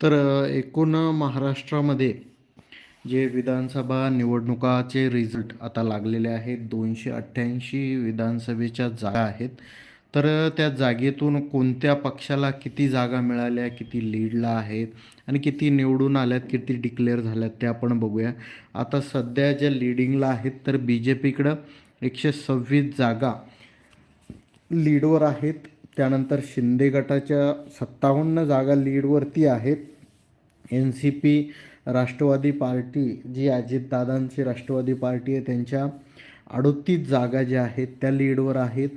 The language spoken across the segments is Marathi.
तर एकूण महाराष्ट्रामध्ये जे विधानसभा निवडणुकाचे रिझल्ट आता लागलेले आहेत दोनशे अठ्ठ्याऐंशी विधानसभेच्या जागा आहेत. तर त्या जागेतून कोणत्या पक्षाला किती जागा मिळाल्या किती लीडला आहेत आणि किती निवडून आल्यात किती डिक्लेअर झाल्यात ते आपण बघूया. आता सध्या ज्या लीडिंगला आहेत तर बी जे पीकडं एकशे सव्वीस जागा लीडवर आहेत. त्यानंतर शिंदे गटाच्या सत्तावन्न जागा लीडवरती आहेत. N C P Rashtrawadi party जी अजितदादांची राष्ट्रवादी पार्टी आहे त्यांच्या अडोतीस जागा ज्या आहेत त्या लीडवर आहेत.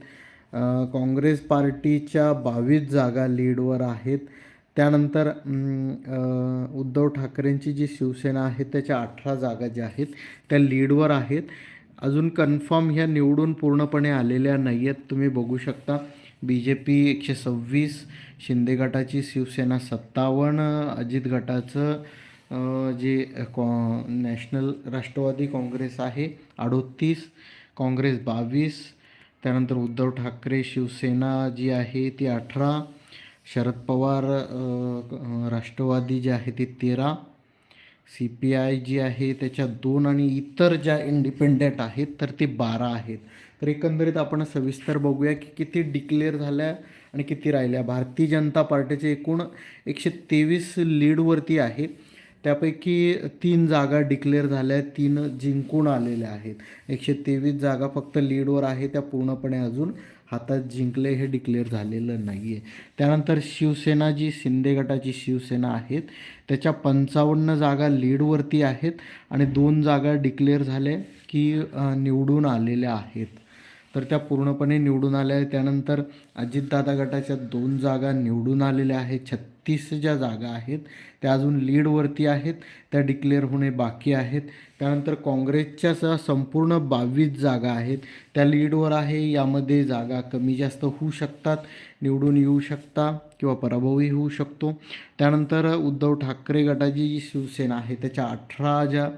काँग्रेस पार्टीच्या बावीस जागा लीडवर आहेत. त्यानंतर उद्धव ठाकरेंची जी शिवसेना आहे त्याच्या अठरा जागा ज्या आहेत त्या लीडवर आहेत. अजून कन्फर्म ह्या निवडून पूर्णपणे आलेल्या नाही आहेत तुम्ही बघू शकता. बी जे पी एकशे सव्वीस शिंदे गटाची शिवसेना सत्तावन्न अजित गटाचं जे कॉ नॅशनल राष्ट्रवादी काँग्रेस आहे अडोतीस काँग्रेस बावीस त्यानंतर उद्धव ठाकरे शिवसेना जी आहे ती अठरा शरद पवार राष्ट्रवादी जी आहे ती तेरा सी पी आय जी आहे त्याच्या दोन आणि इतर ज्या इंडिपेंडेंट आहेत तर ते बारा आहेत. तर एकंदरीत आपण सविस्तर बघूया की किती डिक्लेअर झाल्या आणि किती राहिल्या. भारतीय जनता पार्टीचे एकूण एकशे तेवीस लीडवरती आहे. त्यापैकी तीन जागा डिक्लेअर झाल्या आहेत तीन जिंकून आलेल्या आहेत. एकशे तेवीस जागा फक्त लीडवर आहे त्या पूर्णपणे अजून हातात जिंकले हे डिक्लेअर झालेलं नाही आहे त्यानंतर शिवसेना जी शिंदे गटाची शिवसेना आहेत त्याच्या पंचावन्न जागा लीडवरती आहेत आणि दोन जागा डिक्लेअर झाल्या की निवडून आलेल्या आहेत. तर त्या पूर्णपणे निवडून आल्या आहेत. त्यानंतर अजितदादा गटाच्या दोन जागा निवडून आलेल्या आहेत. छत्तीस ज्या जागा आहेत. त्या अजून लीडवरती आहेत. त्या डिक्लेअर होणे बाकी आहेत. त्यानंतर काँग्रेसच्या स संपूर्ण बावीस जागा आहेत. त्या लीडवर आहे. यामध्ये जागा कमी जास्त होऊ शकतात. निवडून येऊ शकता किंवा पराभवही होऊ शकतो. त्यानंतर उद्धव ठाकरे गटाची जी शिवसेना आहे. त्याच्या अठरा ज्या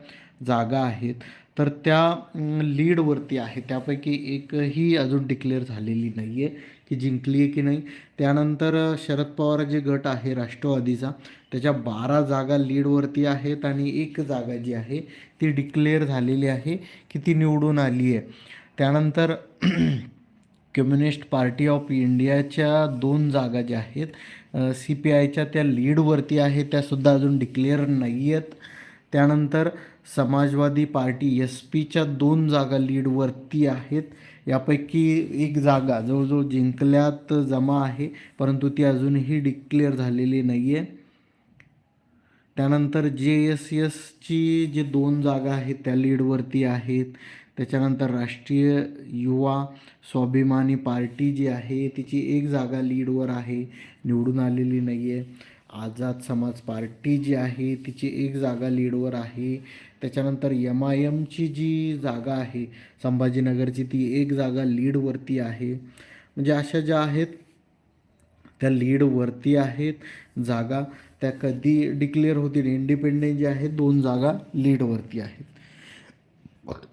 जागा आहेत. तर त्या लीडवरती आहे. त्यापैकी एकही अजून डिक्लेअर झालेली नाही आहे की जिंकली आहे की नाही. त्यानंतर शरद पवार जे गट आहे राष्ट्रवादीचा त्याच्या बारा जागा लीडवरती आहेत आणि एक जागा जी आहे ती डिक्लेअर झालेली आहे की ती निवडून आली आहे त्यानंतर कम्युनिस्ट पार्टी ऑफ इंडियाच्या दोन जागा ज्या आहेत सी पी आयच्या त्या लीडवरती आहेत त्यासुद्धा अजून डिक्लेअर नाही आहेत त्यानंतर समाजवादी पार्टी एस पीच्या दोन जागा लीडवरती आहेत. यापैकी एक जागा जवळजवळ जिंकल्यात जमा आहे परंतु ती अजूनही डिक्लेअर झालेली नाही आहे त्यानंतर जे एस एसची जे दोन जागा आहेत त्या लीडवरती आहेत. त्याच्यानंतर राष्ट्रीय युवा स्वाभिमानी पार्टी जी आहे तिची एक जागा लीडवर आहे निवडून आलेली नाही आहे आझाद समाज पार्टी जी आहे तिची एक जागा लीडवर आहे. त्याच्यानंतर एम आय एमची जी जागा आहे संभाजीनगरची ती एक जागा लीडवरती आहे. म्हणजे अशा ज्या आहेत त्या लीडवरती आहेत जागा. त्या कधी डिक्लेअर होतील इंडिपेंडेंट जे आहेत दोन जागा लीडवरती आहेत.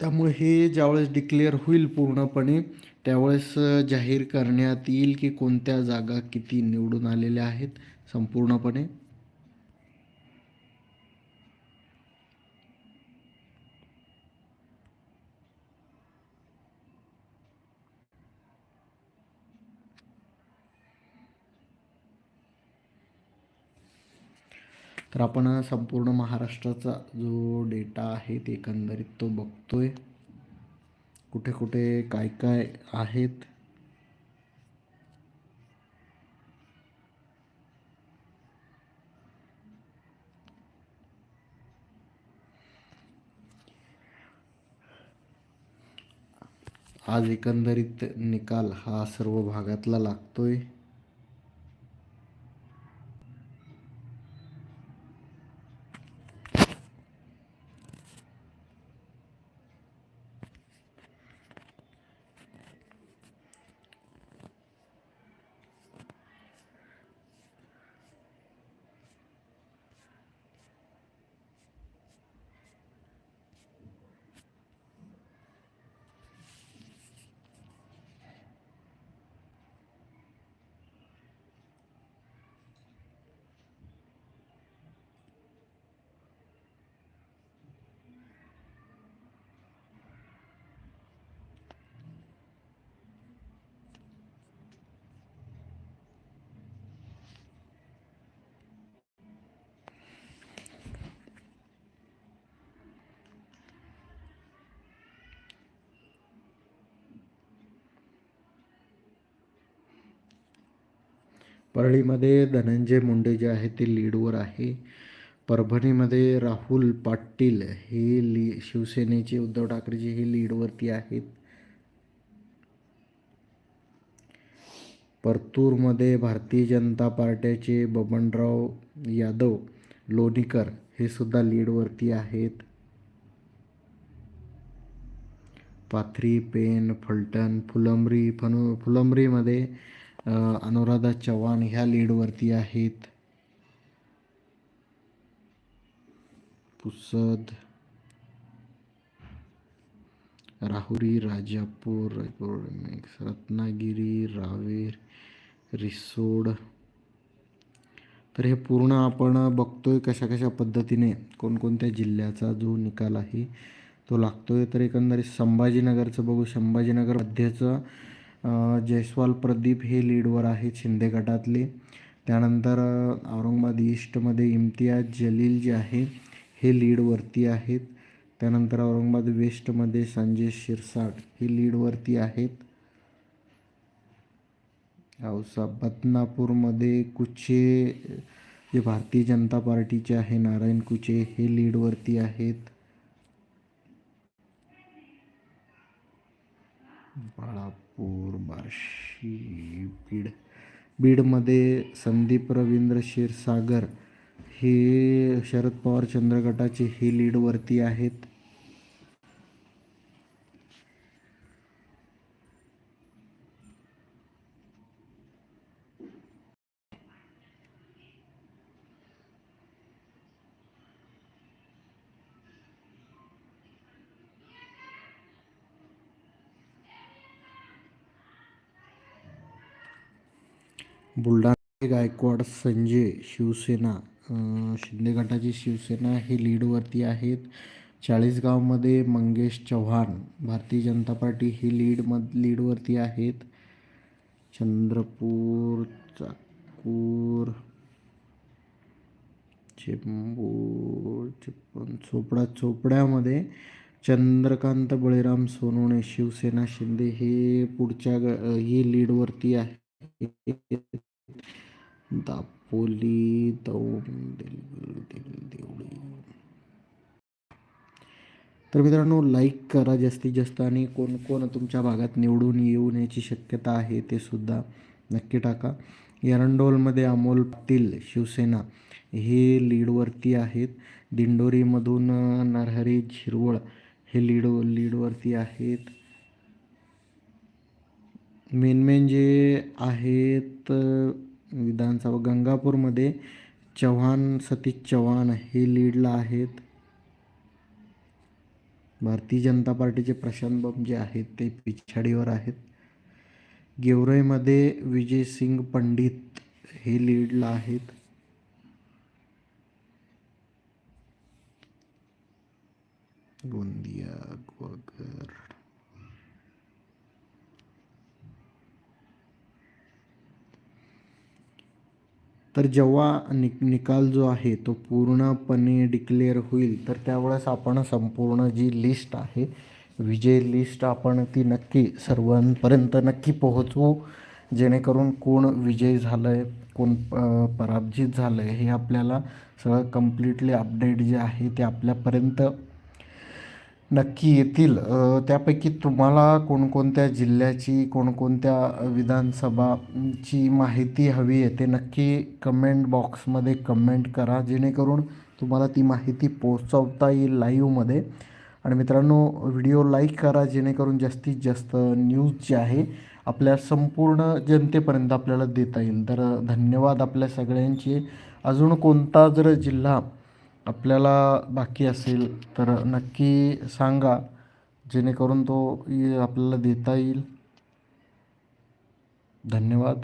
त्यामुळे हे ज्यावेळेस डिक्लेअर होईल पूर्णपणे त्यावेळेस जाहीर करण्यात येईल की कोणत्या जागा किती निवडून आलेल्या आहेत. संपूर्णपणे. तर आपण संपूर्ण महाराष्ट्राचा जो डेटा आहे ते एकंदरीत तो बघतोय. कुठे कुठे काय काय आहेत? आज एकंदरीत निकाल हा सर्व भागातला लागतोय. परळीमध्ये धनंजय मुंडे जे आहे ते लीडवर आहे. परभणीमध्ये राहुल पाटील हे ली शिवसेनेचे उद्धव ठाकरेचे हे लीडवरती आहेत. परतूरमध्ये भारतीय जनता पार्ट्याचे बबनराव यादव लोणीकर हे सुद्धा लीडवरती आहेत. पाथरी पेन फलटण फुलंबरी फनु फुलंबरीमध्ये अनुराधा चव्हाण ह्या लीडवरती आहेत. पुसद राहुरी राजापूर रायपूर रत्नागिरी रावेर रिसोड. तर हे पूर्ण आपण बघतोय कशा कशा पद्धतीने कोणकोणत्या जिल्ह्याचा जो निकाल आहे तो लागतोय. तर एकंदरीत संभाजीनगरचं बघू. संभाजीनगर मध्येचं जयस्वाल प्रदीप हे लीडवर आहेत शिंदे गटातले. त्यानंतर औरंगाबाद ईस्टमध्ये इम्तियाज जलील जे आहे हे लीडवरती आहेत. त्यानंतर औरंगाबाद वेस्टमध्ये संजय शिरसाट हे लीडवरती आहेत. औसा बदनापूरमध्ये कुचे जे भारतीय जनता पार्टीचे आहे नारायण कुचे हे लीडवरती आहेत. बाळापूर बार्शी बीड बीडमध्ये संदीप रवींद्र क्षीरसागर हे शरद पवार चंद्रगटाचे हे लीडवरती आहेत. बुलढाणा गायकवाड संजय शिवसेना शिंदे गटाची शिवसेना हे लीडवरती आहेत. चाळीसगावमध्ये मंगेश चव्हाण भारतीय जनता पार्टी ही लीड मध लीडवरती आहेत. चंद्रपूर चाकूर चेंबूर चिपण चोपडा चोपड्यामध्ये चंद्रकांत बळीराम सोनवणे शिवसेना शिंदे हे पुढच्या ग ही लीडवरती आहे दापोली देवळी तर मित्रांनो लाईक करा जास्तीत जास्त आणि कोण कोण तुमच्या भागात निवडून येऊन याची शक्यता आहे ते सुद्धा नक्की टाका. एरंडोलमध्ये अमोल पाटील शिवसेना हे लीडवरती आहेत. दिंडोरीमधून नरहरी झिरवळ हे लीड लीडवरती आहेत. मेन मेन जे आहेत विधानसभा गंगापूरमध्ये चव्हाण सतीश चव्हाण हे लीडला आहेत. भारतीय जनता पार्टीचे प्रशांत बम जे आहेत ते पिछाडीवर आहेत. गेवराईमध्ये विजय सिंग पंडित हे लीडला आहेत. गोंदिया गोगर तर जेव्हा नि निकाल जो आहे तो पूर्णपणे डिक्लेअर होईल तर त्यावेळेस आपण संपूर्ण जी लिस्ट आहे विजय लिस्ट आपण ती नक्की सर्वांपर्यंत नक्की पोहोचवू जेणेकरून कोण विजय झालं आहे कोण पराजित झालं आहे हे आपल्याला सगळं कम्प्लिटली अपडेट जे आहे ते आपल्यापर्यंत नक्की येतील. त्यापैकी तुम्हाला कोणकोणत्या जिल्ह्याची कोणकोणत्या विधानसभाची माहिती हवी आहे ते नक्की कमेंट बॉक्समध्ये कमेंट करा. जेणेकरून तुम्हाला ती माहिती पोहोचवता येईल लाईव्हमध्ये आणि मित्रांनो व्हिडिओ लाईक करा जेणेकरून जास्तीत जास्त न्यूज जी आहे आपल्या संपूर्ण जनतेपर्यंत आपल्याला देता येईल. तर धन्यवाद आपल्या सगळ्यांचे. अजून कोणता जर जिल्हा आपल्याला बाकी असेल तर नक्की सांगा जेणेकरून तो आपल्याला देता येईल. धन्यवाद.